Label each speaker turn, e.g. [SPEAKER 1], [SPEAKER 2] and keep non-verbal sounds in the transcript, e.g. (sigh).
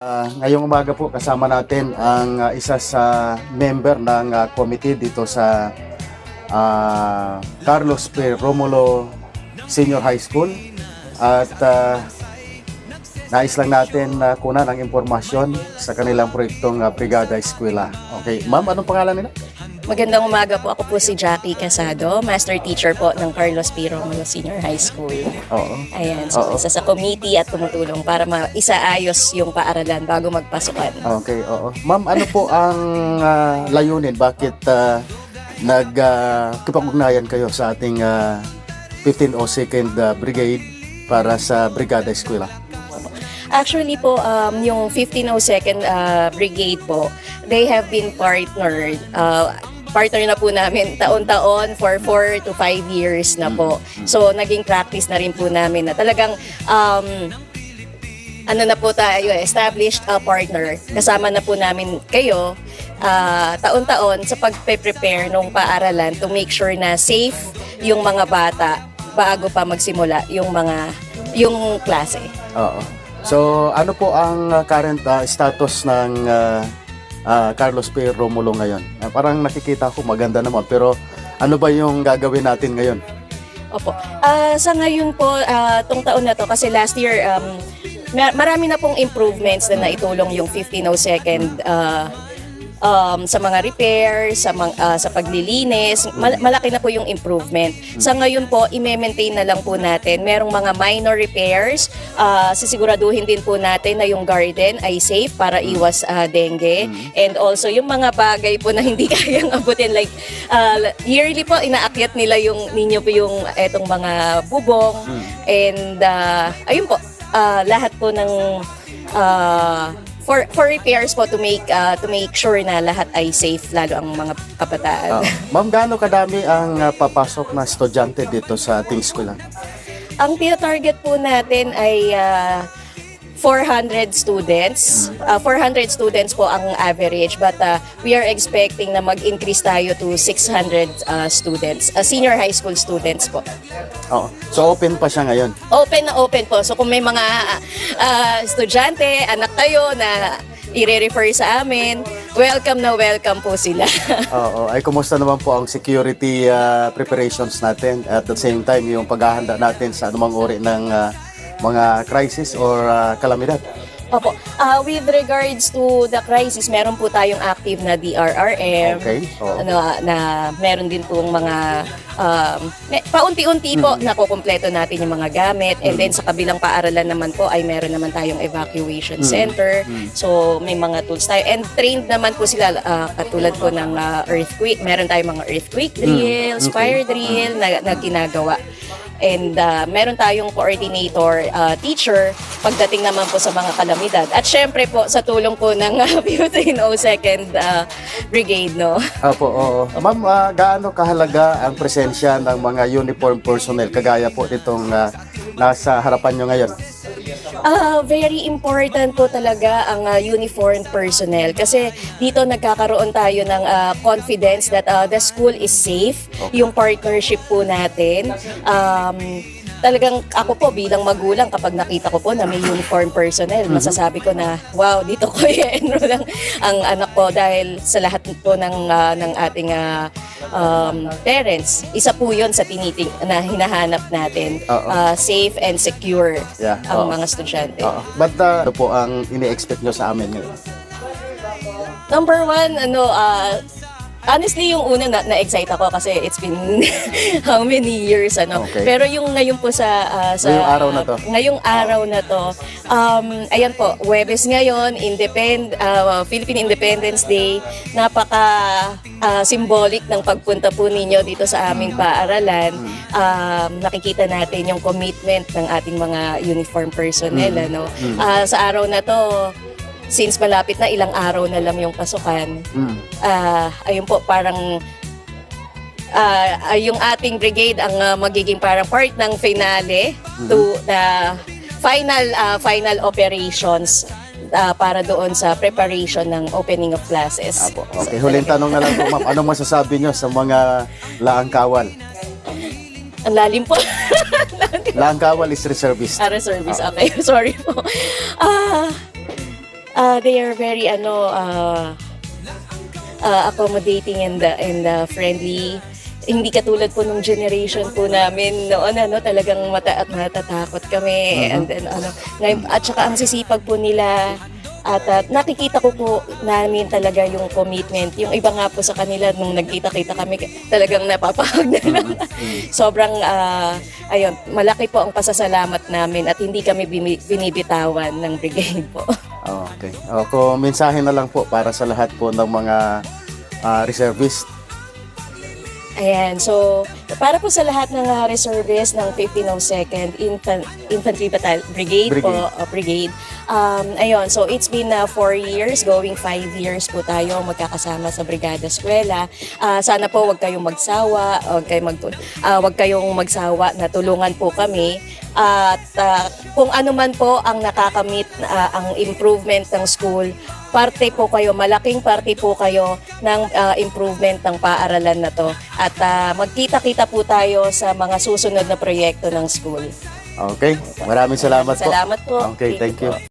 [SPEAKER 1] Ah, ngayong umaga po kasama natin ang ah, isa sa member ng ah, committee dito sa ah, Carlos P. Romulo Senior High School at ah, nais lang natin na kunan ang impormasyon sa kanilang proyektong ah, Brigada Eskwela. Okay, ma'am, anong pangalan nila?
[SPEAKER 2] Magandang umaga po. Ako po si Jackie Casado, Master Teacher po ng Carlos P. Romulo Senior High School.
[SPEAKER 1] Oo.
[SPEAKER 2] Ayan, so
[SPEAKER 1] Oo.
[SPEAKER 2] isa sa committee at tumutulong para maisaayos yung paaralan bago magpasukan.
[SPEAKER 1] Okay, oo. Ma'am, ano po ang ah, layunin? Bakit uh, nagkipag-ugnayan kayo sa ating ah, 1502nd ah, Brigade para sa Brigada Eskwela?
[SPEAKER 2] Actually po, um, yung 1502nd uh, Brigade po, they have been partnered. Uh, partner na po namin taon-taon for 4 to 5 years na po. So, naging practice na rin po namin na talagang um, ano na po tayo, established uh, partner. Kasama na po namin kayo ah, taon-taon sa pagpe-prepare ng paaralan to make sure na safe yung mga bata bago pa magsimula yung mga yung klase.
[SPEAKER 1] Oo. So, ano po ang current ah, status ng ah, ah, Carlos P. Romulo ngayon? Ah, parang nakikita ko maganda naman, pero ano ba yung gagawin natin ngayon?
[SPEAKER 2] Opo. Ah, sa ngayon po, ah, tong taon na to, kasi last year, um, ma- marami na pong improvements na naitulong yung 1502nd uh, um, sa mga repairs, sa, mga, ah, sa paglilinis. Mal- malaki na po yung improvement. Sa ngayon po, i-maintain na lang po natin. Merong mga minor repairs. ah, sisiguraduhin din po natin na yung garden ay safe para iwas ah, dengue. And also, yung mga bagay po na (laughs) hindi kayang abutin. Like, ah, yearly po, inaakyat nila yung ninyo po yung etong mga bubong. And, ah, ayun po, ah, lahat po ng ah, for for repairs po to make ah, to make sure na lahat ay safe lalo ang mga kabataan.
[SPEAKER 1] Ah, Ma'am, gaano kadami ang ah, papasok na estudyante dito sa ating eskwela?
[SPEAKER 2] Ang tina-target po natin ay ah, 400 students. Ah, 400 students po ang average but ah, we are expecting na mag-increase tayo to 600 ah, students. Ah, senior high school students po.
[SPEAKER 1] Oo. So, open pa siya ngayon.
[SPEAKER 2] Open na open po. So kung may mga ah, estudyante, anak kayo na i-refer sa amin, welcome na welcome po sila. (laughs)
[SPEAKER 1] Oo. Ay, kumusta naman po ang security ah, preparations natin at the same time yung paghahanda natin sa anumang uri ng ah, mga crisis or ah, kalamidad?
[SPEAKER 2] Opo. Ah, with regards to the crisis, meron po tayong active na DRRM.
[SPEAKER 1] Okay. Oo.
[SPEAKER 2] Ano, na meron din pong mga um, me- paunti-unti po nakukumpleto natin yung mga gamit and then sa kabilang paaralan naman po ay meron naman tayong evacuation center so may mga tools tayo and trained naman po sila ah, katulad po ng ah, earthquake meron tayong mga earthquake drills fire drill na, na ginagawa and ah, meron tayong coordinator ah, teacher pagdating naman po sa mga kalamidad at syempre po sa tulong po ng uh, (laughs) 1502nd ah, Brigade no
[SPEAKER 1] Apo, oo. Ma'am, ah, gaano kahalaga ang presensya ng mga uniform personnel kagaya po nitong ah, nasa harapan nyo ngayon?
[SPEAKER 2] Ah, very important po talaga ang ah, uniformed personnel kasi dito nagkakaroon tayo ng ah, confidence that ah, the school is safe. Yung partnership po natin. Um, talagang ako po bilang magulang kapag nakita ko po na may uniform personnel, masasabi ko na wow, dito ko (laughs) i-enroll ang, ang anak ko dahil sa lahat po ng ah, ng ating ah, um, parents. Isa po 'yon sa tiniting na hinahanap natin. Ah, safe and secure
[SPEAKER 1] Yeah,
[SPEAKER 2] ang
[SPEAKER 1] oo.
[SPEAKER 2] mga estudyante.
[SPEAKER 1] But ah, ano po ang ini-expect nyo sa amin ngayon?
[SPEAKER 2] Number one, ano, ah, honestly, yung una na, na-excite ako kasi it's been (laughs) how many years, ano.
[SPEAKER 1] Okay.
[SPEAKER 2] Pero yung ngayon po sa, ah, sa...
[SPEAKER 1] Ngayong araw na to.
[SPEAKER 2] Ngayong araw na to, um, ayan po, Webes ngayon, independ, ah, Philippine Independence Day, napaka ah, symbolic ng pagpunta po ninyo dito sa aming paaralan. Um, nakikita natin yung commitment ng ating mga uniform personnel, ano. Ah, sa araw na to, since malapit na ilang araw na lang yung pasukan,
[SPEAKER 1] Mm.
[SPEAKER 2] ah ayun po parang ah ah, yung ating brigade ang ah, magiging parang part ng finale to the final ah, final operations ah, para doon sa preparation ng opening of classes.
[SPEAKER 1] Apo. Okay, huling tanong na lang po, ma'am. Anong masasabi nyo sa mga laang kawal?
[SPEAKER 2] Ang lalim po.
[SPEAKER 1] Laang kawal is reservist.
[SPEAKER 2] Para service. Okay, (laughs) sorry po. Ah uh, they are very ano uh, uh, accommodating and uh, and uh, friendly. Hindi katulad po nung generation po namin noon ano talagang mata matatakot kami and then ano ngayon, at saka ang sisipag po nila at at nakikita ko po namin talaga yung commitment. Yung iba nga po sa kanila nung nagkita-kita kami talagang napapahag na lang. Sobrang ah, ayun, malaki po ang pasasalamat namin at hindi kami binibitawan ng brigade po. (laughs)
[SPEAKER 1] Okay. O, kung mensahe na lang po para sa lahat po ng mga ah, reservist.
[SPEAKER 2] Ayan, so para po sa lahat ng uh, reservists ng 1502nd Infan- Infantry Batal Brigade, po,
[SPEAKER 1] Brigade.
[SPEAKER 2] uh, Brigade. Um, ayun, so it's been uh, four years, going five years po tayo magkakasama sa Brigada Eskwela. Ah, sana po wag kayong magsawa, wag kayong, magtul- ah, wag kayong magsawa na tulungan po kami. At ah, kung ano man po ang nakakamit ah, ang improvement ng school, parte po kayo, malaking parte po kayo ng ah, improvement ng paaralan na to. At ah, magkita-kita po tayo sa mga susunod na proyekto ng school.
[SPEAKER 1] Okay. Maraming salamat po.
[SPEAKER 2] Salamat po.
[SPEAKER 1] Okay, thank you.
[SPEAKER 2] po.